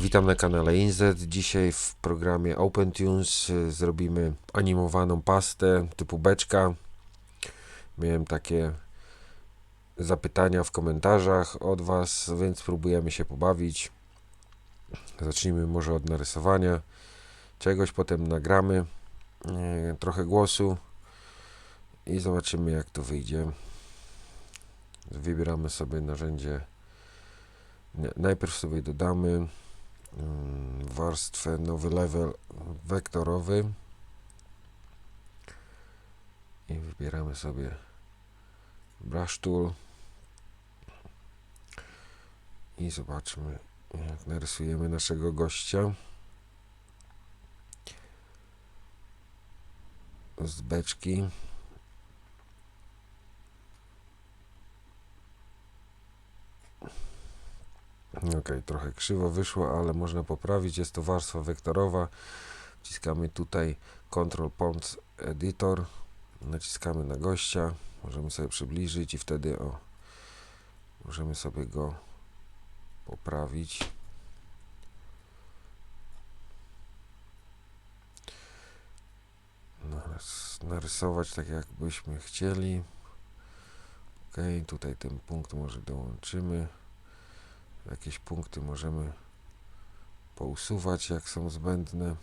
Witam na kanale Inzet. Dzisiaj w programie OpenTunes y, zrobimy animowaną pastę typu beczka. Miałem takie zapytania w komentarzach od Was, więc spróbujemy się pobawić. Zacznijmy może od narysowania czegoś, potem nagramy y, trochę głosu i zobaczymy jak to wyjdzie. Wybieramy sobie narzędzie. Najpierw sobie dodamy warstwę nowy level wektorowy. I wybieramy sobie brush tool. I zobaczmy jak narysujemy naszego gościa. Z beczki Ok, trochę krzywo wyszło, ale można poprawić. Jest to warstwa wektorowa. Wciskamy tutaj Ctrl Pont Editor. Naciskamy na gościa. Możemy sobie przybliżyć i wtedy o, możemy sobie go poprawić. Narys- Narysować tak jakbyśmy chcieli. Ok, tutaj ten punkt może dołączymy jakieś punkty możemy pousuwać, jak są zbędne.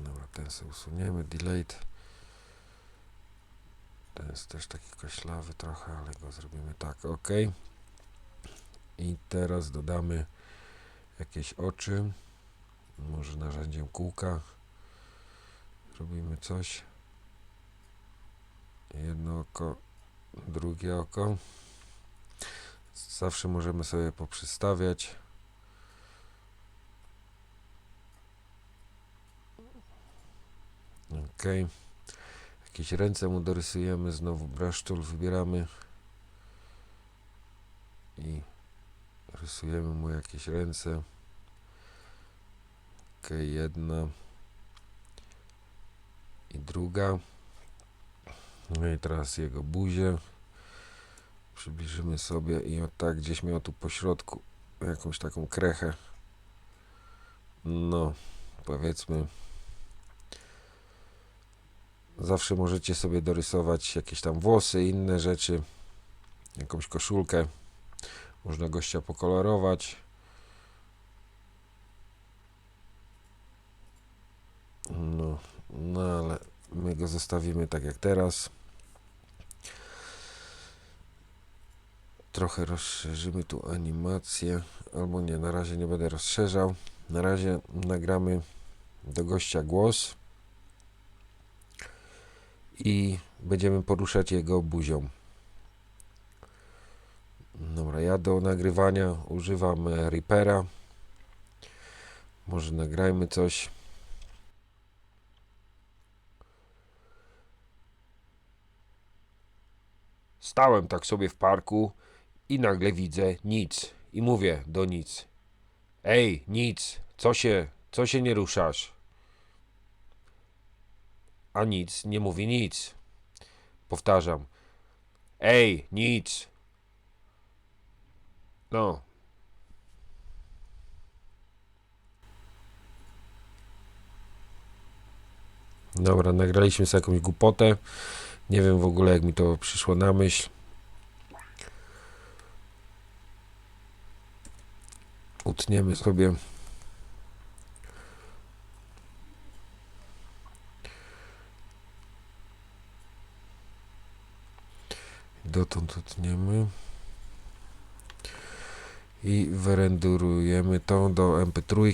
Dobra, ten sobie usuniemy, delete. Ten jest też taki koślawy trochę, ale go zrobimy tak, ok. I teraz dodamy jakieś oczy, może narzędziem kółka. Robimy coś. Jedno oko, drugie oko. Zawsze możemy sobie poprzestawiać. Ok. Jakieś ręce mu dorysujemy. Znowu tool wybieramy. I rysujemy mu jakieś ręce. Ok, jedna i druga. No i teraz jego buzię. Przybliżymy sobie i o tak gdzieś miał tu po środku jakąś taką krechę. No, powiedzmy. Zawsze możecie sobie dorysować jakieś tam włosy, inne rzeczy, jakąś koszulkę. Można gościa pokolorować. No, no ale my go zostawimy tak jak teraz. Trochę rozszerzymy tu animację, albo nie, na razie nie będę rozszerzał. Na razie nagramy do gościa głos i będziemy poruszać jego buzią. Dobra, ja do nagrywania używam Reapera. Może nagrajmy coś. Stałem tak sobie w parku i nagle widzę nic. I mówię do nic. Ej, nic, co się, co się nie ruszasz? A nic nie mówi nic. Powtarzam. Ej, nic. No. Dobra, nagraliśmy sobie jakąś głupotę. Nie wiem w ogóle jak mi to przyszło na myśl. Utniemy sobie. Dotąd utniemy. I wyrendurujemy to do MP3.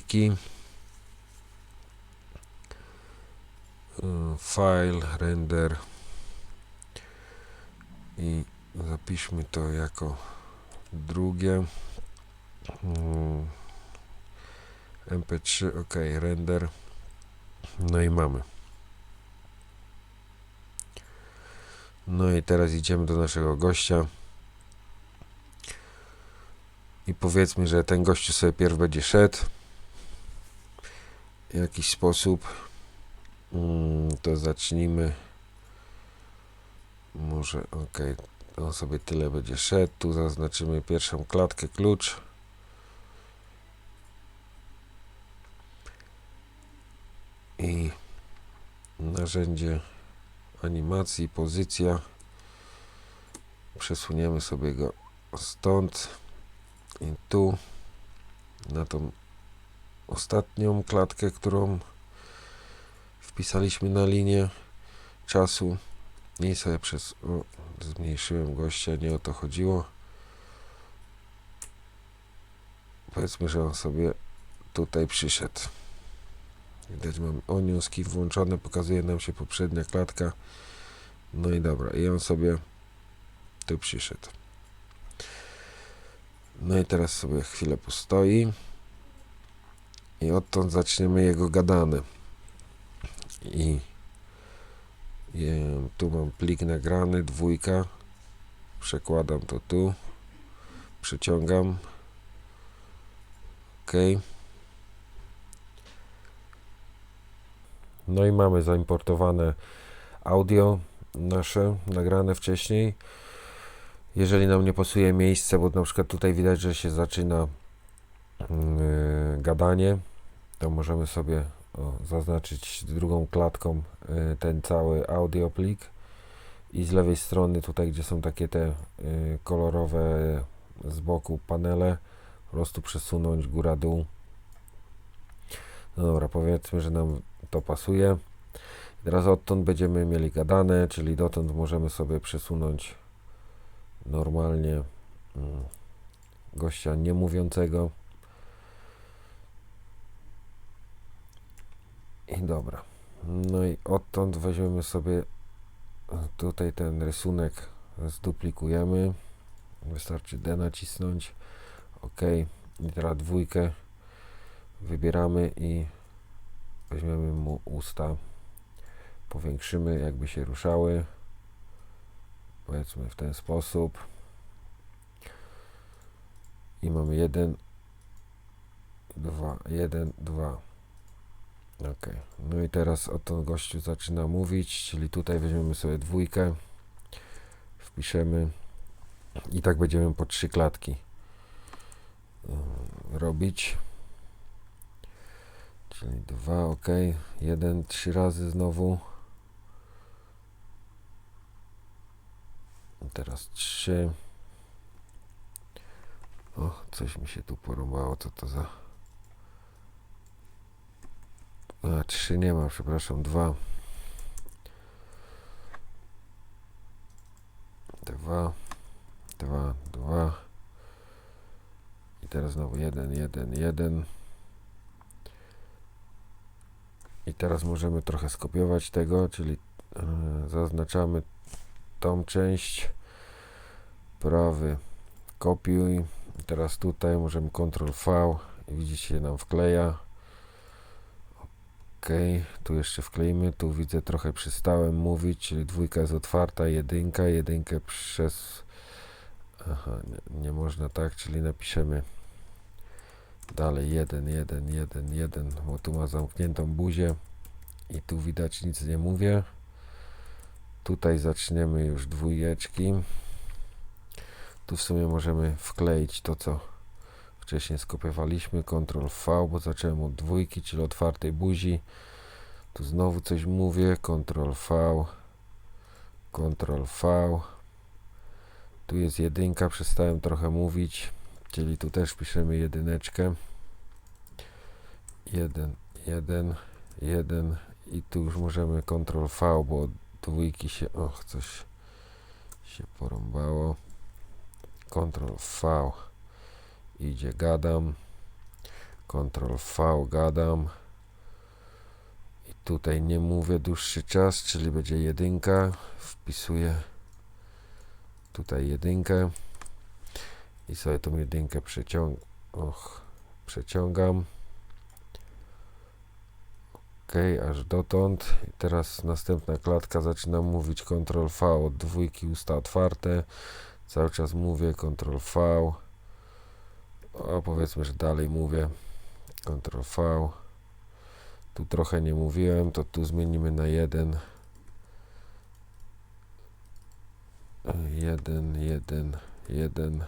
Y, File, render i zapiszmy to jako drugie. Mm. mp3 ok render. No i mamy. No i teraz idziemy do naszego gościa. I powiedzmy, że ten gościu sobie pierw będzie szedł. W jakiś sposób. Mm, to zacznijmy może ok, on sobie tyle będzie szedł. Tu zaznaczymy pierwszą klatkę, klucz. I narzędzie animacji, pozycja. Przesuniemy sobie go stąd i tu na tą ostatnią klatkę, którą wpisaliśmy na linię czasu i sobie przez o, zmniejszyłem gościa, nie o to chodziło. Powiedzmy, że on sobie tutaj przyszedł. Widać mam oniuski włączone pokazuje nam się poprzednia klatka. No i dobra i on sobie tu przyszedł. No i teraz sobie chwilę postoi i odtąd zaczniemy jego gadane. I tu mam plik nagrany, dwójka. Przekładam to tu. Przeciągam. OK. No i mamy zaimportowane audio nasze, nagrane wcześniej. Jeżeli nam nie pasuje miejsce, bo na przykład tutaj widać, że się zaczyna yy, gadanie, to możemy sobie o, zaznaczyć drugą klatką y, ten cały audioplik i z lewej strony tutaj gdzie są takie te y, kolorowe z boku panele po prostu przesunąć góra dół. No dobra powiedzmy, że nam to pasuje. Teraz odtąd będziemy mieli gadane czyli dotąd możemy sobie przesunąć normalnie mm, gościa niemówiącego I dobra. No i odtąd weźmiemy sobie tutaj ten rysunek, zduplikujemy. Wystarczy D nacisnąć. OK. I teraz dwójkę wybieramy i weźmiemy mu usta. Powiększymy, jakby się ruszały. Powiedzmy w ten sposób. I mamy jeden, dwa, jeden, dwa. Ok, no i teraz oto gościu zaczyna mówić, czyli tutaj weźmiemy sobie dwójkę, wpiszemy i tak będziemy po trzy klatki y, robić. Czyli dwa, ok, jeden, trzy razy znowu. Teraz trzy. O, coś mi się tu porąbało, co to za... A, trzy nie ma, przepraszam, dwa. Dwa, dwa, dwa. I teraz znowu jeden, jeden, jeden. I teraz możemy trochę skopiować tego, czyli yy, zaznaczamy tą część. Prawy kopiuj. I teraz tutaj możemy Ctrl V i widzicie nam wkleja ok, tu jeszcze wkleimy, tu widzę trochę przestałem mówić, czyli dwójka jest otwarta, jedynka, jedynkę przez aha, nie, nie można tak, czyli napiszemy dalej. 1, 1, 1, 1, bo tu ma zamkniętą buzię i tu widać nic nie mówię. Tutaj zaczniemy już dwójeczki. Tu w sumie możemy wkleić to co wcześniej skopiowaliśmy Ctrl V, bo zacząłem od dwójki, czyli otwartej buzi. Tu znowu coś mówię Ctrl V Ctrl V. Tu jest jedynka, przestałem trochę mówić czyli tu też piszemy jedyneczkę. 1, 1, 1 i tu już możemy Ctrl V, bo od dwójki się, och, coś się porąbało. Ctrl V idzie gadam Ctrl V gadam. I tutaj nie mówię dłuższy czas, czyli będzie jedynka. Wpisuję tutaj jedynkę. I sobie tą jedynkę przeciąg och, przeciągam. Ok, aż dotąd. I teraz następna klatka. Zaczynam mówić Ctrl V. Od dwójki usta otwarte. Cały czas mówię Ctrl V o, powiedzmy, że dalej mówię Ctrl V tu trochę nie mówiłem, to tu zmienimy na 1 Jeden, jeden, jeden.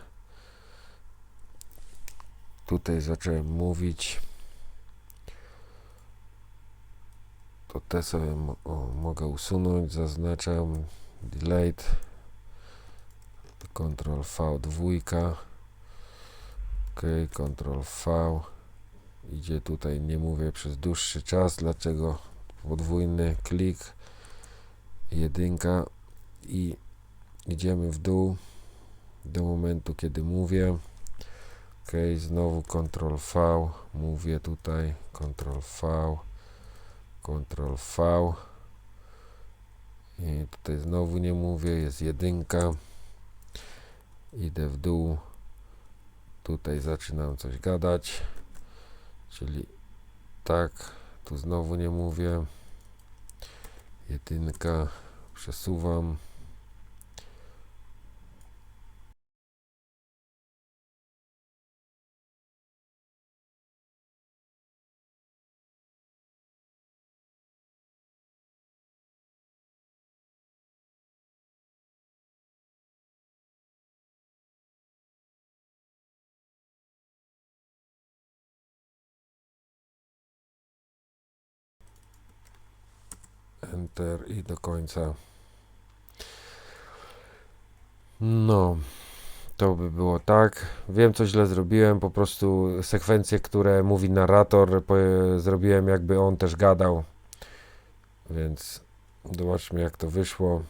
Tutaj zacząłem mówić. To te sobie o, mogę usunąć. Zaznaczam. Delete. Ctrl V dwójka. OK, Ctrl V. Idzie tutaj, nie mówię przez dłuższy czas. Dlaczego? Podwójny klik. Jedynka i idziemy w dół do momentu, kiedy mówię. OK, znowu Ctrl V. Mówię tutaj. Ctrl V. Ctrl V. I tutaj znowu nie mówię, jest jedynka. Idę w dół. Tutaj zaczynam coś gadać. Czyli tak, tu znowu nie mówię. Jedynka. Przesuwam. Enter i do końca. No, to by było tak. Wiem, co źle zrobiłem. Po prostu sekwencje, które mówi narrator, zrobiłem jakby on też gadał. Więc zobaczmy, jak to wyszło.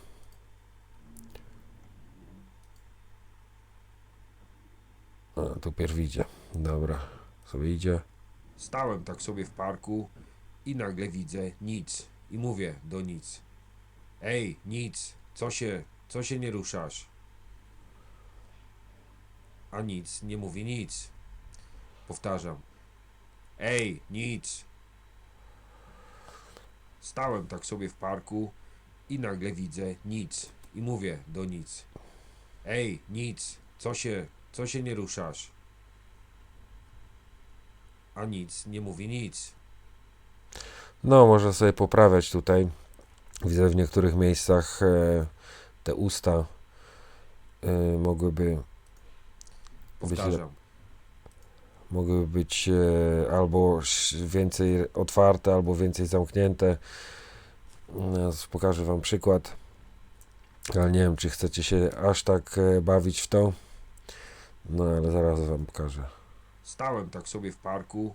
A, tu pierw idzie. Dobra, sobie idzie. Stałem tak sobie w parku i nagle widzę nic. I mówię do nic. Ej, nic, co się, co się nie ruszasz? A nic nie mówi nic. Powtarzam. Ej, nic. Stałem tak sobie w parku i nagle widzę nic. I mówię do nic. Ej, nic, co się, co się nie ruszasz? A nic nie mówi nic. No, można sobie poprawiać tutaj. Widzę w niektórych miejscach e, te usta e, mogłyby być, mogłyby być e, albo więcej otwarte, albo więcej zamknięte. Z- pokażę Wam przykład. Ale nie wiem, czy chcecie się aż tak bawić w to. No, ale zaraz Wam pokażę. Stałem tak sobie w parku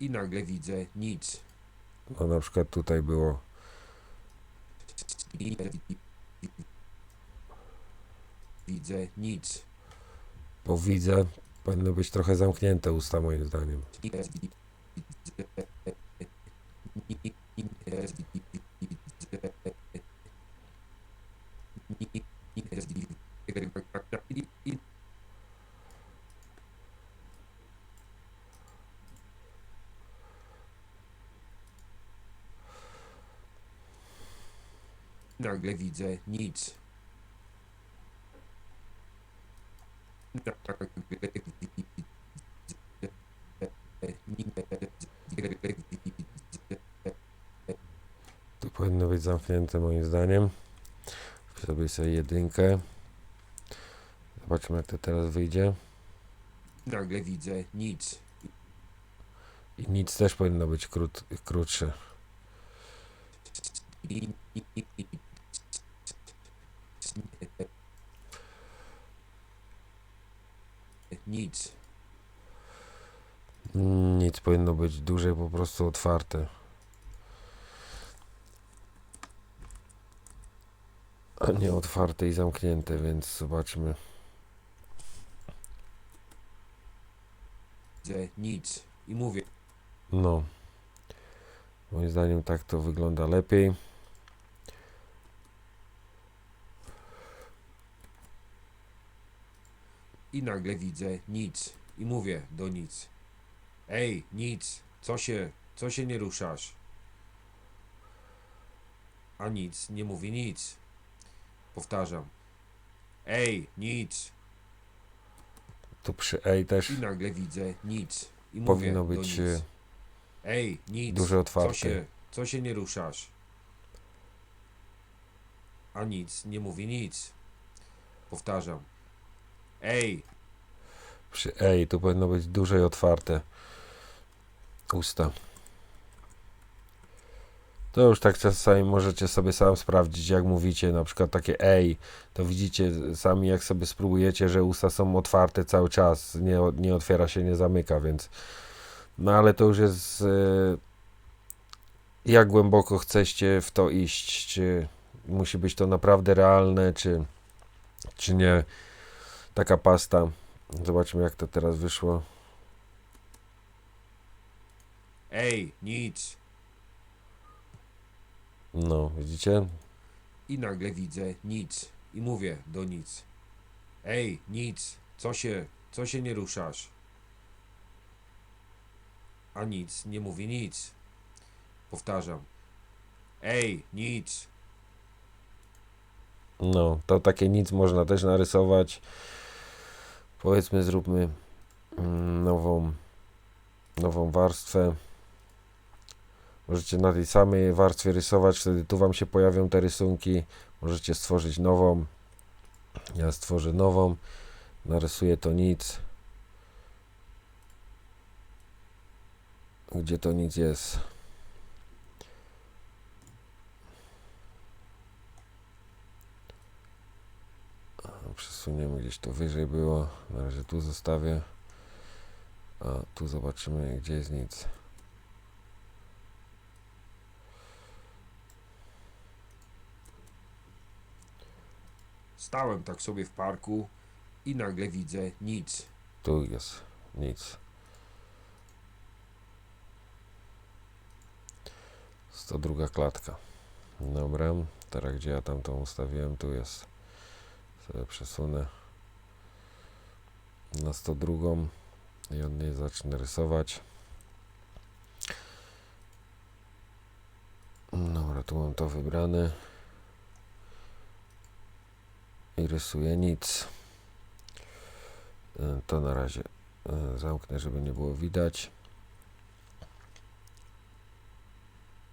i nagle widzę nic. No, na przykład tutaj było Widzę nic. bo widzę, powinny być trochę zamknięte usta moim zdaniem. Nagle widzę nic. Tu powinno być zamknięte moim zdaniem. Zrobię sobie jedynkę. Zobaczymy jak to teraz wyjdzie. Nagle widzę nic. I nic też powinno być krót, krótsze. Nic. Nic powinno być dłużej po prostu otwarte. A nie otwarte i zamknięte, więc zobaczmy. Widzę nic. I mówię. No. Moim zdaniem tak to wygląda lepiej. I nagle widzę nic. I mówię do nic. Ej, nic. Co się, co się nie ruszasz? A nic nie mówi nic. Powtarzam. Ej, nic. Tu przy Ej też I nagle widzę nic. I mówię powinno do być nic. e, Ej, nic. duże otwarte. Co się, co się nie ruszasz? A nic nie mówi nic. Powtarzam. Ej, Przy ej, tu powinno być duże i otwarte usta. To już tak czasami możecie sobie sam sprawdzić, jak mówicie, na przykład takie ej, to widzicie sami, jak sobie spróbujecie, że usta są otwarte cały czas, nie, nie otwiera się, nie zamyka, więc no ale to już jest e, jak głęboko chcecie w to iść, czy musi być to naprawdę realne, czy, czy nie. Taka pasta. Zobaczmy, jak to teraz wyszło. ej, nic. No, widzicie? I nagle widzę nic. I mówię do nic. Ej, nic. Co się, co się nie ruszasz? A nic nie mówi nic. Powtarzam. Ej, nic. No, to takie nic można też narysować. Powiedzmy, zróbmy mm, nową, nową warstwę. Możecie na tej samej warstwie rysować, wtedy tu Wam się pojawią te rysunki. Możecie stworzyć nową. Ja stworzę nową. Narysuję to nic. Gdzie to nic jest? Przesuniemy gdzieś to wyżej było. Na razie tu zostawię. A tu zobaczymy, gdzie jest nic. Stałem tak sobie w parku i nagle widzę nic. Tu jest nic. 102 klatka. Dobra, teraz gdzie ja tam tą ustawiłem, tu jest. Sobie przesunę na 102 i od niej zacznę rysować. Dobra, tu mam to wybrane. I rysuję nic. E, To na razie e, zamknę, żeby nie było widać.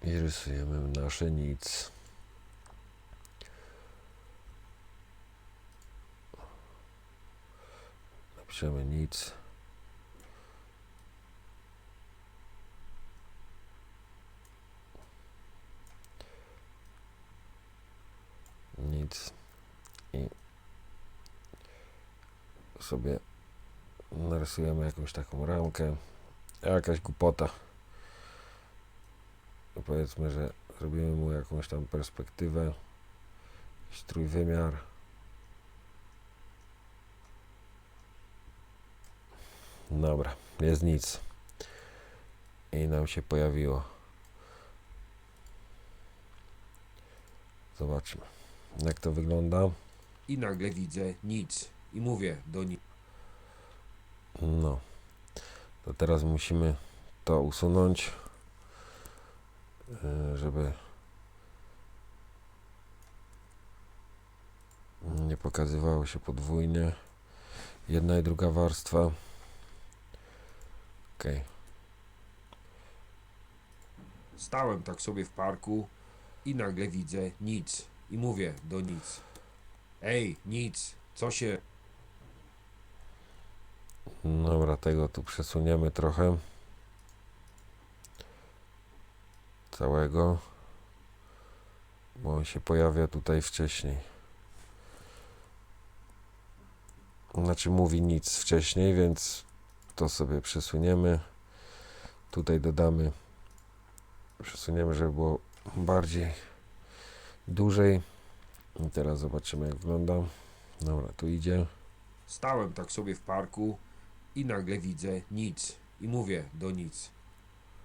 I rysujemy nasze nic. Napiszemy nic. Nic. I sobie narysujemy jakąś taką ramkę. Jakaś głupota. Powiedzmy, że zrobimy mu jakąś tam perspektywę. Jakiś trójwymiar. Dobra, jest nic. I nam się pojawiło. Zobaczmy, jak to wygląda. I nagle widzę nic. I mówię do nic. No. To teraz musimy to usunąć, e, żeby nie pokazywało się podwójnie. Jedna i druga warstwa. Ok. Stałem tak sobie w parku i nagle widzę nic. I mówię do nic. Ej, nic. Co się, Dobra, tego tu przesuniemy trochę. Całego. Bo on się pojawia tutaj wcześniej. Znaczy mówi nic wcześniej, więc to sobie przesuniemy. Tutaj dodamy. Przesuniemy, żeby było bardziej dłużej. I teraz zobaczymy jak wygląda. Dobra, tu idzie. Stałem tak sobie w parku i nagle widzę nic. I mówię do nic.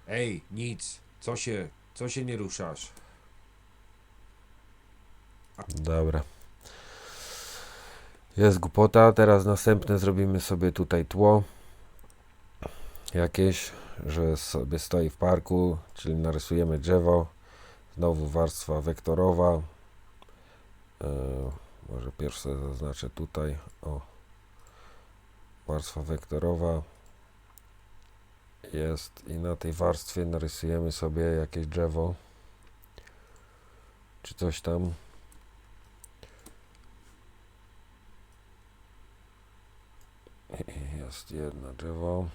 Ej, nic. Co się, co się nie ruszasz? Dobra. Jest głupota. Teraz następne zrobimy sobie tutaj tło jakieś, że sobie stoi w parku, czyli narysujemy drzewo, znowu warstwa wektorowa. E, może pierwsze zaznaczę tutaj, o, warstwa wektorowa jest i na tej warstwie narysujemy sobie jakieś drzewo, czy coś tam. Jest jedno drzewo.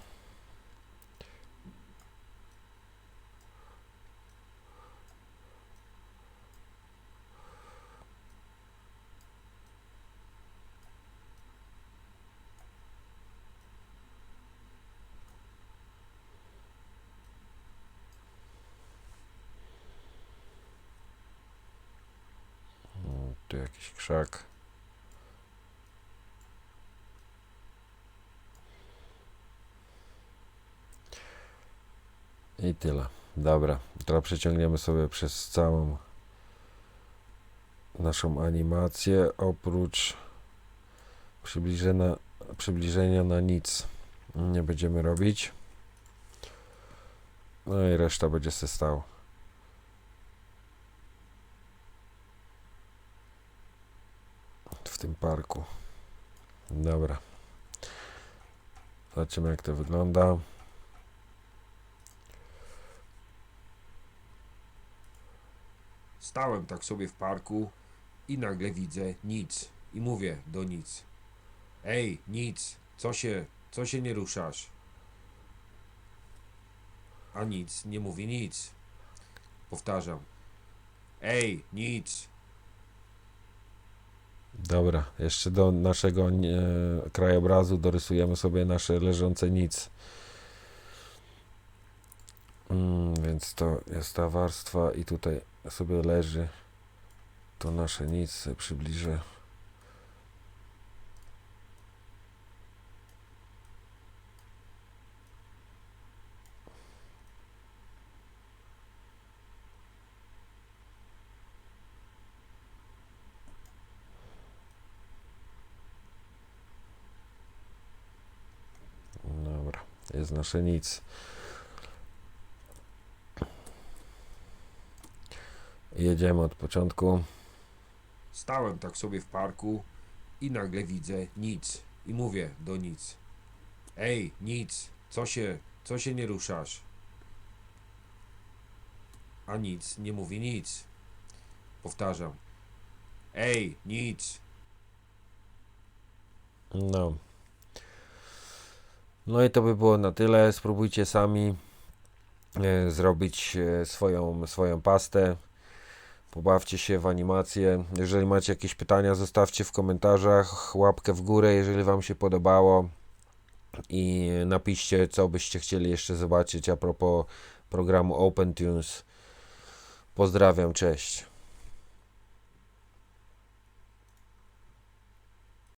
Jakiś krzak. I tyle. Dobra, teraz przeciągniemy sobie przez całą naszą animację, oprócz przybliżenia, przybliżenia na nic nie będziemy robić. No i reszta będzie się stała. W tym parku. Dobra. Zobaczymy jak to wygląda. Stałem tak sobie w parku i nagle widzę nic. I mówię do nic. Ej, nic, co się, co się nie ruszasz? A nic nie mówi nic. Powtarzam. Ej, nic. Dobra, jeszcze do naszego nie, krajobrazu dorysujemy sobie nasze leżące nic. Mm, więc to jest ta warstwa i tutaj sobie leży to nasze nic, przybliżę. Dobra, jest nasze nic. Jedziemy od początku. Stałem tak sobie w parku i nagle widzę nic. I mówię do nic. Ej, nic, co się, co się nie ruszasz? A nic nie mówi nic. Powtarzam. Ej, nic. No. No i to by było na tyle. Spróbujcie sami e, zrobić e, swoją, swoją pastę. Pobawcie się w animację. Jeżeli macie jakieś pytania, zostawcie w komentarzach łapkę w górę, jeżeli Wam się podobało. I napiszcie, co byście chcieli jeszcze zobaczyć a propos programu OpenTunes. Pozdrawiam, cześć.